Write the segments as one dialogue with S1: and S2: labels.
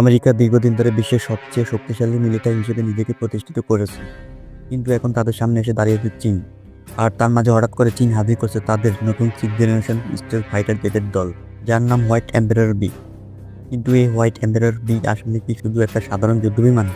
S1: America দীর্ঘদিন ধরে বিশ্বের সবচেয়ে শক্তিশালী মিলিটারি হিসেবে নিজেকে প্রতিষ্ঠিত করেছে। কিন্তু এখন তাদের সামনে এসে দাঁড়িয়েছে চীন। আর তার মাঝে হঠাৎ করে চীন হাজির করছে তাদের নতুন সিক্স জেনারেশন স্টেল ফাইটার জেটের দল, যার নাম হোয়াইট এম্পারার বি। কিন্তু এই হোয়াইট এম্পারার বি আসলে কি শুধু একটা সাধারণ যুদ্ধ বিমান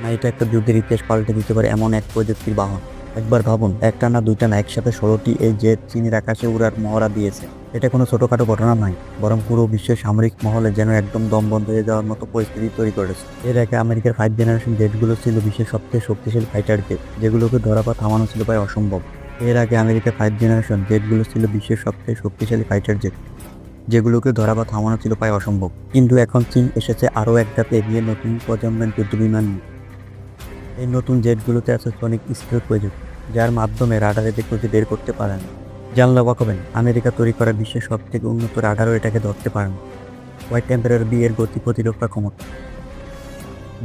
S1: না, এটা একটা যুদ্ধের ইতিহাস পাল্টে দিতে পারে এমন এক প্রযুক্তির বাহন। একবার ভাবুন, একটা না দুইটা না একসাথে ষোলোটি এই জেট চীনের আকাশে উড়ার মহড়া দিয়েছে। এটা কোনো ছোটোখাটো ঘটনা নয়, বরং পুরো বিশ্বের সামরিক মহলে যেন একদম দম বন্ধ হয়ে যাওয়ার মতো পরিস্থিতি তৈরি করেছে। এর আগে আমেরিকার ফাইভ জেনারেশন জেটগুলো ছিল বিশ্বের সবচেয়ে শক্তিশালী ফাইটার জেট যেগুলোকে ধরা বা থামানো ছিল প্রায় অসম্ভব। এর আগে আমেরিকার ফাইভ জেনারেশন জেটগুলো ছিল বিশ্বের সবচেয়ে শক্তিশালী ফাইটার জেট যেগুলোকে ধরা বা থামানো ছিল প্রায় অসম্ভব। কিন্তু এখন চীন এসেছে আরও এক ধাপ এগিয়ে নতুন প্রজন্মের যুদ্ধ বিমান নিয়ে। এই নতুন জেটগুলোতে আছে সনিক স্পিড প্রযুক্তি যার মাধ্যমে রাডারে দেখতে বের করতে পারেন। জানলে হবেন আমেরিকা তৈরি করা বিশ্বের সব থেকে উন্নত রাডারও এটাকে ধরতে পারেন। হোয়াইট টেম্পারের বিয়ের গতি প্রতিরক্ষা ক্ষমতা,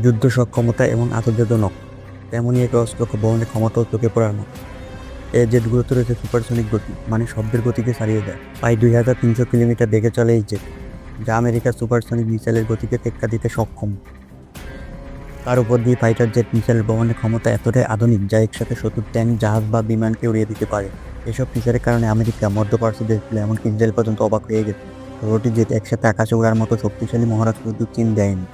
S1: যুদ্ধ সক্ষমতা এবং আশ্চর্যজনক তেমনই এক অস্ত্র বহনের ক্ষমতাও চোখে পড়ার মতো। এই জেটগুলোতে রয়েছে সুপারসনিক গতি মানে শব্দের গতিকে ছাড়িয়ে দেয়। প্রায় দুই হাজার তিনশো কিলোমিটার বেগে চলে এই জেট, যা আমেরিকার সুপারসনিক মিসাইলের গতিকে টেক্কা দিতে সক্ষম। তার উপর দিয়ে ফাইটার জেট মিসাইলের বহনের ক্ষমতা এতটাই আধুনিক যা একসাথে শত্রুর ট্যাঙ্ক, জাহাজ বা বিমানকে উড়িয়ে দিতে পারে। এসব ফিচারের কারণে আমেরিকা মধ্যপ্রাচ্য দেশগুলো এমনকি ইসরায়েল পর্যন্ত অবাক হয়ে গেছে। ষোলোটি জেট একসাথে আকাশে ওড়ার মতো শক্তিশালী মহড়া শুধু চীন দেয়নি।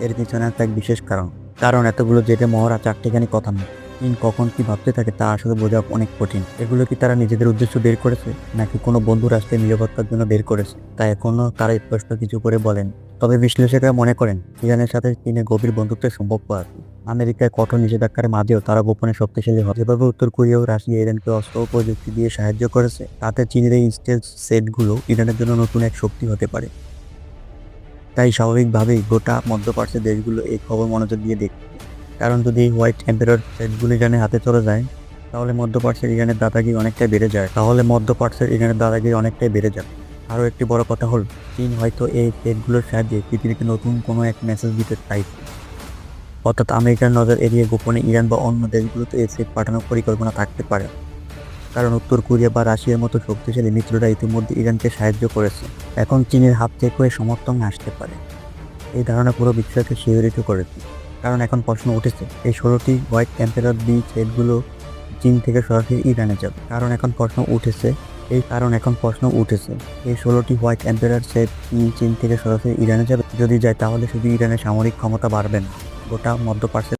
S1: এর পিছনে একটা এক বিশেষ কারণ। কারণ এতগুলো জেটে মহড়া চারটিখানি কথা নয়। চীন কখন কি ভাবতে থাকে তা আসলে বোঝা অনেক কঠিন। এগুলো কি তারা নিজেদের উদ্দেশ্য বের করেছে, নাকি কোনো বন্ধু রাষ্ট্রের নিরাপত্তার জন্য বের করেছে? তা এখনও তারা স্পষ্ট কিছু করে বলেন। তবে বিশ্লেষকরা মনে করেন, ইরানের সাথে চীনের গভীর বন্ধুত্বের সম্পর্ক আছে। আমেরিকায় কঠোর নিষেধাজ্ঞার মাঝেও তারা গোপনে শক্তিশালী হয়। যেভাবে উত্তর কোরিয়া ও রাশিয়া ইরানকে অস্ত্র প্রযুক্তি দিয়ে সাহায্য করেছে, তাতে চীনের এই স্টেল সেটগুলো ইরানের জন্য নতুন এক শক্তি হতে পারে। তাই স্বাভাবিকভাবেই গোটা মধ্যপ্রাচ্যের দেশগুলো এই খবর মনোযোগ দিয়ে দেখবে কারণ যদি হোয়াইট এম্পায়ার সেটগুলো ইরানের হাতে চলে যায়, তাহলে মধ্যপ্রাচ্যের ইরানের দাদাগিরি অনেকটাই বেড়ে যায়। তাহলে মধ্যপ্রাচ্যের ইরানের দাদাগিরি অনেকটাই বেড়ে যায় আরও একটি বড় কথা হল, চীন হয়তো এই সেটগুলোর সাহায্যে পৃথিবীকে নতুন কোনো এক মেসেজ দিতে চাই অর্থাৎ আমেরিকার নজর এড়িয়ে গোপনে ইরান বা অন্য দেশগুলোতে এই সেট পাঠানোর পরিকল্পনা থাকতে পারে। কারণ উত্তর কোরিয়া বা রাশিয়ার মতো শক্তিশালী মিত্ররা ইতিমধ্যে ইরানকে সাহায্য করেছে। এখন চীনের হাত থেকে সমর্থন আসতে পারে। এই ধারণা পুরো বিশ্বকে শিহরিত করেছে। কারণ এখন প্রশ্ন উঠেছে, এই ষোলোটি হোয়াইট টেম্পারার বি সেটগুলো চীন থেকে সরাসরি ইরানে যাবে। কারণ এখন প্রশ্ন উঠেছে এই কারণ এখন প্রশ্ন উঠেছে। এই ষোলোটি হোয়াইট এম্পেয়ার সেট চীন থেকে সরাসরি ইরানে যাবে? যদি যায়, তাহলে শুধু ইরানের সামরিক ক্ষমতা বাড়বে না, গোটা মধ্যপ্রাচ্যের